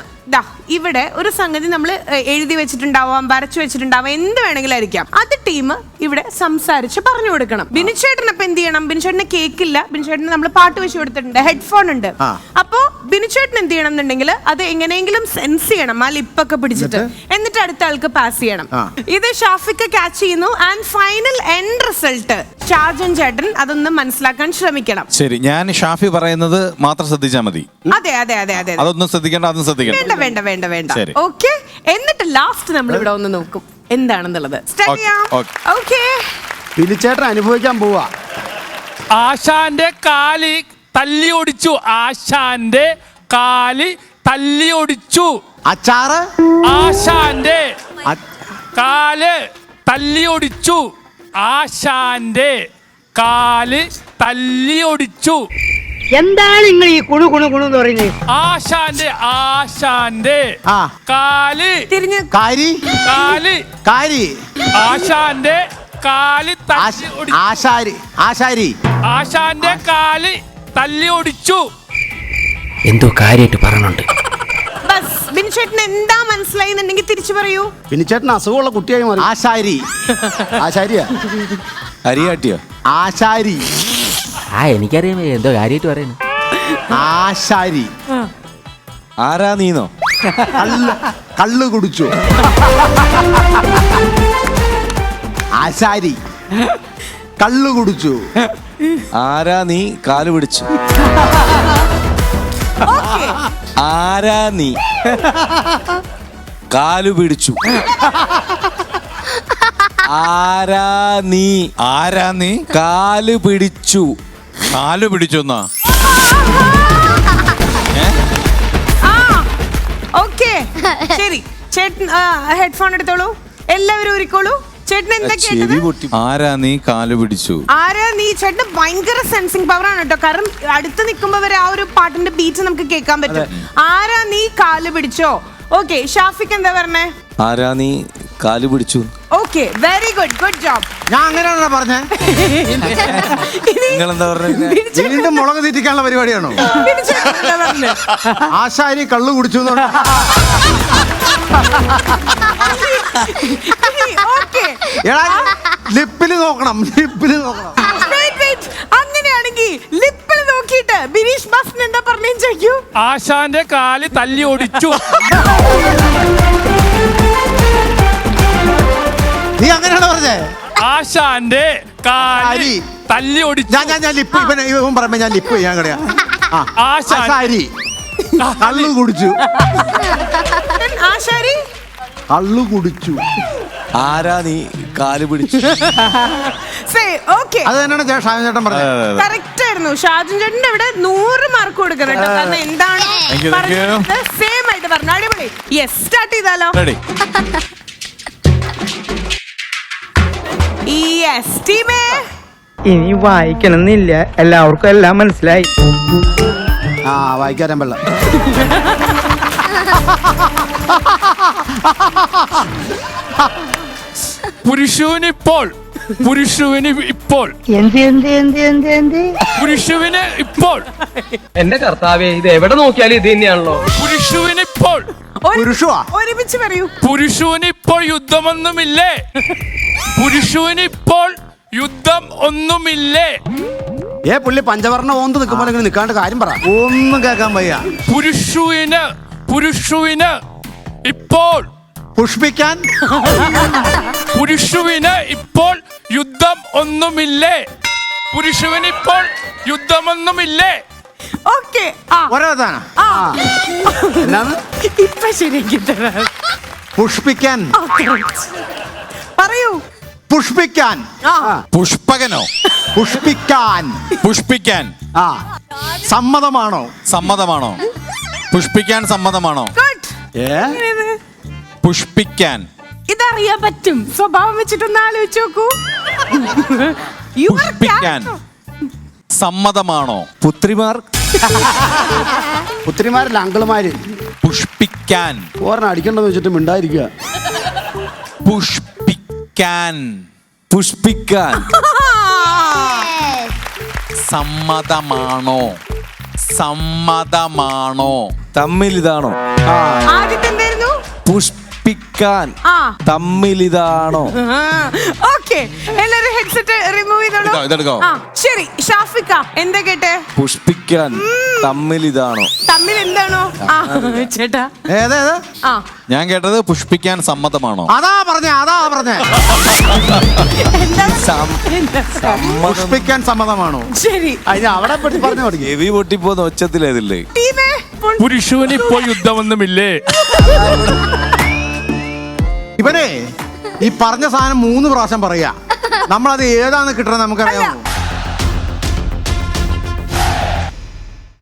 시작! ദാ ഇവിടെ ഒരു സംഗതി നമ്മൾ എഴുതി വെച്ചിട്ടുണ്ടാവാം വരച്ചു വെച്ചിട്ടുണ്ടാവാം എന്ത് വേണമെങ്കിലും ആയിരിക്കാം. അത് ടീം ഇവിടെ സംസാരിച്ച് പറഞ്ഞു കൊടുക്കണം. ബിനുചേട്ടൻ അപ്പൊ എന്ത് ചെയ്യണം? ബിനുചേട്ടന് കേക്കില്ല. ബിനുചേട്ടന് നമ്മൾ പാട്ട് വെച്ച് കൊടുത്തിട്ടുണ്ട്. ഹെഡ്ഫോൺ ഉണ്ട്. അപ്പോ ബിനുചേട്ടൻ എന്ത് ചെയ്യണം എന്നുണ്ടെങ്കിൽ അത് എങ്ങനെയെങ്കിലും സെൻസ് ചെയ്യണം. ആ ലിപ്പൊക്കെ പിടിച്ചിട്ട്. എന്നിട്ട്? അടുത്ത ആൾക്ക് പാസ് ചെയ്യണം. ഇത് ഷാഫിക്ക് ക്യാച്ച് ചെയ്യുന്നു. And final end result Shajan ചേട്ടൻ അതൊന്ന് മനസ്സിലാക്കാൻ ശ്രമിക്കണം. ശരി ഞാൻ ഷാഫി പറയുന്നത് മാത്രം ശ്രദ്ധിച്ചാൽ മതി. അതെ അതെ അതെ അതെ അതെ. അതൊന്നും ശ്രദ്ധിക്കേണ്ട അതൊന്നും ശ്രദ്ധിക്കണം വേണ്ട വേണ്ട വേണ്ട ശരി. ഓക്കെ എന്നിട്ട് ലാസ്റ്റ് നമ്മൾ ഇവിടെ ഒന്ന് നോക്കും. എന്താണെന്നുള്ളത്. Start Okay, ചെയ്യാം okay. ഓക്കെ പിലിച്ചേട്ടൻ അനുഭവിക്കാൻ പോവാ. ആശാന്റെ കാലി തല്ലി ഒടിച്ചു ആശാന്റെ കാലി തല്ലി ഒടിച്ചു അച്ചാറ്? ആശാന്റെ അ- കാൽ തല്ലി ഒടിച്ചു ആശാന്റെ കാൽ തല്ലി ഒടിച്ചു എന്താണ് നിങ്ങൾ ഈ കുണു കുണു കുണു എന്ന് പറയുന്നത്? ആശാന്റെ ആശാന്റെ. ആ. കാൽ. തിരിഞ്ഞ്. കാരി? കാൽ. കാരി. ആശാന്റെ കാൽ തല്ലി ആശ- ആശാരി. ആശാരി. ആശാന്റെ കാൽ തല്ലി ഒടിച്ചു എന്തോ കാര്യമായിട്ട് പറഞ്ഞുണ്ട് ബസ് ബിൻചേട്ടന് എന്താ മനസ്സിലായി എന്നുണ്ടെങ്കിൽ തിരിച്ചു പറയൂ. പിലിച്ചേട്ടൻ അസുഖമുള്ള കുട്ടിയായി മാറി. ആശാരി. ആശാരിയാ? അരിയാട്ടിയോ ആശാരി. ആ എനിക്കറിയാം. എന്തോ കാര്യമായിട്ട് പറയുന്നു. ആശാരി ആരാ നീന്നോ? കള്ള് കള്ള് കുടിച്ചു. ആശാരി കള്ള് കുടിച്ചു. ആരാ നീ? കാൽ പിടിച്ചു. ഓക്കെ. ആരാ നീ? കാലു പിടിച്ചു. ആരാ നീ? ആരാ നീ? കാൽ പിടിച്ചു. കാൽ പിടിച്ചൊന്നാ. ആ ഓക്കെ. ശരി. ചേട്ടൻ ഹെഡ്ഫോൺ എടുത്തോളൂ. എല്ലാവരും ഒരുക്കോളൂ. ചേട്ടൻ എന്താ ചെവി ആരാ നീ കാൽ പിടിച്ചു? ആരാ നീ? ചേട്ടന് ഭയങ്കര സെൻസിങ് പവർ ആണ് കേട്ടോ. കാരണം അടുത്ത് നിൽക്കുമ്പോ വരെ ആ ഒരു പാട്ടിന്റെ ബീറ്റ് നമുക്ക് കേൾക്കാൻ പറ്റും. ആരാ നീ കാൽ പിടിച്ചോ? ഓക്കെ ഷാഫിക്ക് എന്താ പറഞ്ഞേ? ആരാ നീ കാൽ പിടിച്ചു. Okay very good good job ഞാൻ അങ്ങനെയാണോ പറഞ്ഞേ. നിങ്ങൾ എന്താ പറഞ്ഞത് വീണ്ടും മുളക് തീറ്റിക്കാനുള്ള പരിപാടിയാണോ? ആശാരി കള്ളു കുടിച്ചു എന്ന് പറഞ്ഞാ- ഓക്കെ എടാ ലിപ്പിൽ നോക്കണം ലിപ്പിൽ നോക്കണം. അങ്ങനെയാണെങ്കിൽ ലിപ്പിൽ നോക്കിയിട്ട് ബിനീഷ് ബാസിന് എന്താ പറഞ്ഞു ചോദിക്കൂ? ആശാന്റെ കാൽ തല്ലി ഒടിച്ചു. നീ അങ്ങനെയാണ് പറഞ്ഞേ? ആശാന്റെ കാൽ. തല്ലി ഒടിച്ചു. ഞാൻ ഞാൻ ഞാൻ ലിപ്പ് ഇവൻ ഇവൻ പറയുമ്പോ ഞാൻ ലിപ്പ് ചെയ്യാൻ കടയാ. ആശാരി കള്ളു കുടിച്ചു. ആശാരി കള്ളു കുടിച്ചു. ആരാ നീ കാൽ പിടിച്ചു? Say okay. അത് തന്നെയാണ് ഷാജൻ ചേട്ടൻ പറഞ്ഞത്. കറക്റ്റ് ആയിരുന്നു. ഷാജൻ ചേട്ടന്റെ ഇവിടെ നൂറ് മാർക്ക് കൊടുക്കണം കേട്ടോ. കാരണം എന്താണ് Thank you, thank you. Same ആയിട്ട് പറഞ്ഞു. അടിപൊളി. യെസ് സ്റ്റാർട്ട് ചെയ്താലോ? ഇനി വായിക്കണമെന്നില്ല. എല്ലാവർക്കും എല്ലാം മനസ്സിലായി. ആ വായിക്കാരൻ പള്ള പുരുഷുവിനിപ്പോൾ പുരുഷുവിന് ഇപ്പോൾ. എന്ത് എന്ത് എന്ത് എന്ത് എന്ത്? പുരുഷുവിന് ഇപ്പോൾ. എന്റെ കർത്താവേ ഇത് എവിടെ നോക്കിയാലും ഇത് തന്നെയാണല്ലോ. പുരുഷുവിന് ഇപ്പോൾ പുരുഷുവാ? ഒരുമിച്ച് പറയൂ. പുരുഷുവിന് ഇപ്പോൾ യുദ്ധമൊന്നുമില്ലേ? പുരുഷുവിന് ഇപ്പോൾ യുദ്ധം ഒന്നുമില്ലേ? ഏ പുള്ളി പഞ്ചവർണ ഓന്ത് നിൽക്കുമ്പോൾ ഇങ്ങനെ നിൽക്കാണ്ട് കാര്യം പറ. ഒന്നും കേൾക്കാൻ വയ്യ. പുരുഷുവിന് പുരുഷുവിന് ഇപ്പോൾ പുഷ്പിക്കാൻ? പുരുഷുവിന് ഇപ്പോൾ യുദ്ധം ഒന്നുമില്ലേ? പുരുഷുവിന് ഇപ്പോൾ യുദ്ധമൊന്നുമില്ലേ? ഓക്കെ. എന്നാണ് ഇപ്പൊ പുഷ്പിക്കാൻ. ആ, correct. പറയൂ. പുഷ്പിക്കാൻ. പുഷ്പകനോ? പുഷ്പിക്കാൻ. പുഷ്പിക്കാൻ. ആ. സമ്മതമാണോ? സമ്മതമാണോ? പുഷ്പിക്കാൻ സമ്മതമാണോ? ഏ? പുഷ്പിക്കാൻ. ഇതറിയാൻ പറ്റും. സ്വഭാവം വെച്ചിട്ടൊന്ന് ആലോചിച്ച് നോക്കൂ. പുഷ്പിക്കാൻ. സമ്മതമാണോ? പുത്രിമാർ. പുത്രിമാരല്ല അങ്കിളുമാര്. പുഷ്പിക്കാൻ. ഓരോ അടിക്കണ്ടെന്ന് വെച്ചിട്ട് മിണ്ടായിരിക്കുക പുഷ്പിക്കാൻ. പുഷ്പിക്കാൻ. സമ്മതമാണോ? സമ്മതമാണോ? തമ്മിൽ ഇതാണോ? ആദ്യത്തെ എന്തായിരുന്നു? ആ. തമ്മിലിതാണോ? ഓക്കെ. എല്ലാരും ഹെഡ്സെറ്റ് റിമൂവ് ചെയ്തോളൂ. ശരി. ഷാഫിക്ക എന്താ കേട്ടെ? പുഷ്പിക്കാൻ തമ്മിലിതാണോ? തമ്മിൽ എന്താണോ? ചേട്ടാ. ഏതാ ഞാൻ കേട്ടത് പുഷ്പിക്കാൻ സമ്മതമാണോ? അതാ പറഞ്ഞേ അതാ പറഞ്ഞേ? പുഷ്പിക്കാൻ സമ്മതമാണോ? ശരി. അതിന് അവിടെ പറഞ്ഞു എവി പൊട്ടിപ്പോന്ന് ഒച്ചത്തിലേതില്ലേ? ഇപ്പോൾ യുദ്ധമൊന്നുമില്ലേ? ഇവനെ ഈ പറഞ്ഞ സാധനം മൂന്ന് പ്രാവശ്യം പറയാ. നമ്മളത് ഏതാന്ന് കിട്ടണം നമുക്കറിയാമോ?